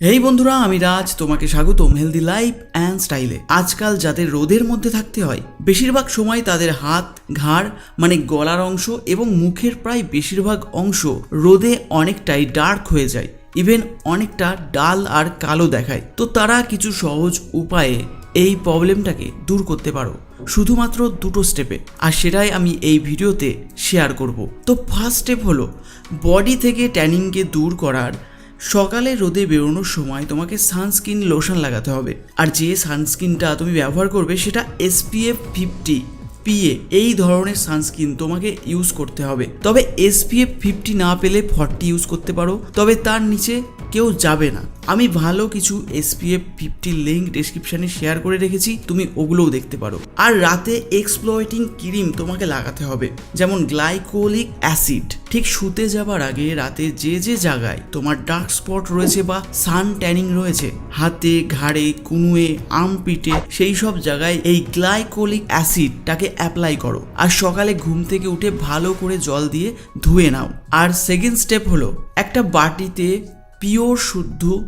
এই বন্ধুরা, আমি রাজ, তোমাকে স্বাগতম হেলদি লাইফ অ্যান্ড স্টাইলে আজকাল যাদের রোদের মধ্যে থাকতে হয়, বেশিরভাগ সময় তাদের হাত, ঘাড় মানে গলার অংশ এবং মুখের প্রায় বেশিরভাগ অংশ রোদে অনেকটাই ডার্ক হয়ে যায়। ইভেন অনেকটা ডাল আর কালো দেখায়। তো তারা কিছু সহজ উপায়ে এই প্রবলেমটাকে দূর করতে পারো। শুধুমাত্র দুটো স্টেপে আর সেটাই আমি এই ভিডিওতে শেয়ার করব। তো ফার্স্ট স্টেপ হলো বডি থেকে ট্যানিংকে দূর করার সকালে রোদে বেরোনোর সময় তোমাকে সানস্ক্রিন লোশন লাগাতে হবে। আর যে সানস্ক্রিনটা তুমি ব্যবহার করবে সেটা এসপিএফ ফিফটি পিএ এই ধরনের সানস্ক্রিন তোমাকে ইউজ করতে হবে। তবে এসপিএফ ফিফটি না পেলে ফর্টি ইউজ করতে পারো। তবে তার নিচে কেউ যাবে না। আমি ভালো কিছু এসপিএফ ফিফটি লিঙ্ক ডেসক্রিপশনে শেয়ার করে রেখেছি, তুমি ওগুলোও দেখতে পারো। আর রাতে এক্সপ্লয়েটিং ক্রিম তোমাকে লাগাতে হবে, যেমন গ্লাইকোলিক অ্যাসিড ঠিক শুতে যাবার আগে রাতে যে যে জায়গায় তোমার ডার্ক স্পট রয়েছে বা সান ট্যানিং রয়েছে, হাতে, ঘাড়ে, কুনুয়ে আর্মপিটে সেই সব জায়গায় এই গ্লাইকোলিক অ্যাসিডটাকে অ্যাপ্লাই করো। আর সকালে ঘুম থেকে উঠে ভালো করে জল দিয়ে ধুয়ে নাও। আর সেকেন্ড স্টেপ হলো, একটা বাটিতে পিওর শুদ্ধ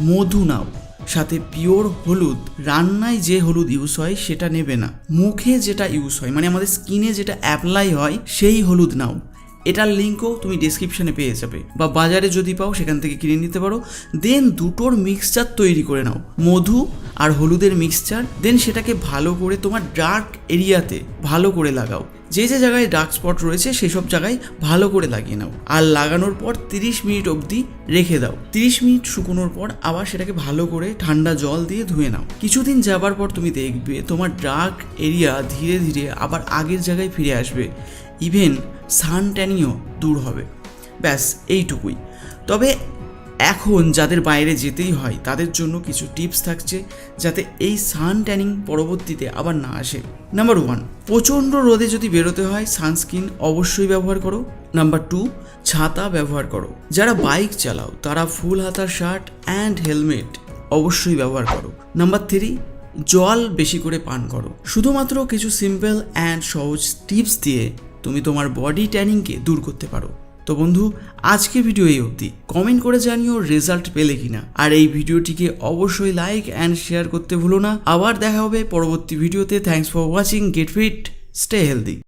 মধু নাও। সাথে পিওর হলুদ। রান্নায় যে হলুদ ইউজ হয়, সেটা নেবে না। মুখে যেটা ইউজ হয় মানে আমাদের স্কিনে যেটা অ্যাপ্লাই হয়, সেই হলুদ নাও। এটার লিঙ্কও তুমি ডিসক্রিপশনে পেয়ে যাবে। বা বাজারে যদি পাও, সেখান থেকে কিনে নিতে পারো। দেন দুটোর মিক্সচার তৈরি করে নাও। মধু আর হলুদের মিক্সচার দেন সেটাকে ভালো করে তোমার ডার্ক এরিয়াতে ভালো করে লাগাও। যে যে জায়গায় ডার্ক স্পট রয়েছে সেই সব জায়গায় ভালো করে লাগিয়ে নাও। আর লাগানোর পর তিরিশ মিনিট অবধি রেখে দাও। তিরিশ মিনিট শুকোনোর পর আবার সেটাকে ভালো করে ঠান্ডা জল দিয়ে ধুয়ে নাও। কিছুদিন যাবার পর তুমি দেখবে তোমার ডার্ক এরিয়া ধীরে ধীরে আবার আগের জায়গায় ফিরে আসবে। ইভেন সান ট্যানিও দূর হবে। ব্যাস, এইটুকুই। তবে এখন যাদের বাইরে যেতেই হয়, তাদের জন্য কিছু টিপস থাকছে যাতে এই সান ট্যানিং পরবর্তীতে আবার না আসে। নাম্বার ওয়ান, প্রচণ্ড রোদে যদি বেরোতে হয়, সানস্ক্রিন অবশ্যই ব্যবহার করো। নাম্বার টু, ছাতা ব্যবহার করো। যারা বাইক চালাও, তারা ফুল হাতার শার্ট অ্যান্ড হেলমেট অবশ্যই ব্যবহার করো। নাম্বার থ্রি, জল বেশি করে পান করো। শুধুমাত্র কিছু সিম্পল অ্যান্ড সহজ টিপস দিয়ে তুমি তোমার বডি ট্যানিংকে দূর করতে পারো। তো বন্ধু আজকে ভিডিও এই অবধি। কমেন্ট করে জানিও রেজাল্ট পেলে কিনা। আর এই ভিডিওটিকে অবশ্যই লাইক অ্যান্ড শেয়ার করতে ভুলো না। আবার দেখা হবে পরবর্তী ভিডিওতে। Thanks for watching get fit stay healthy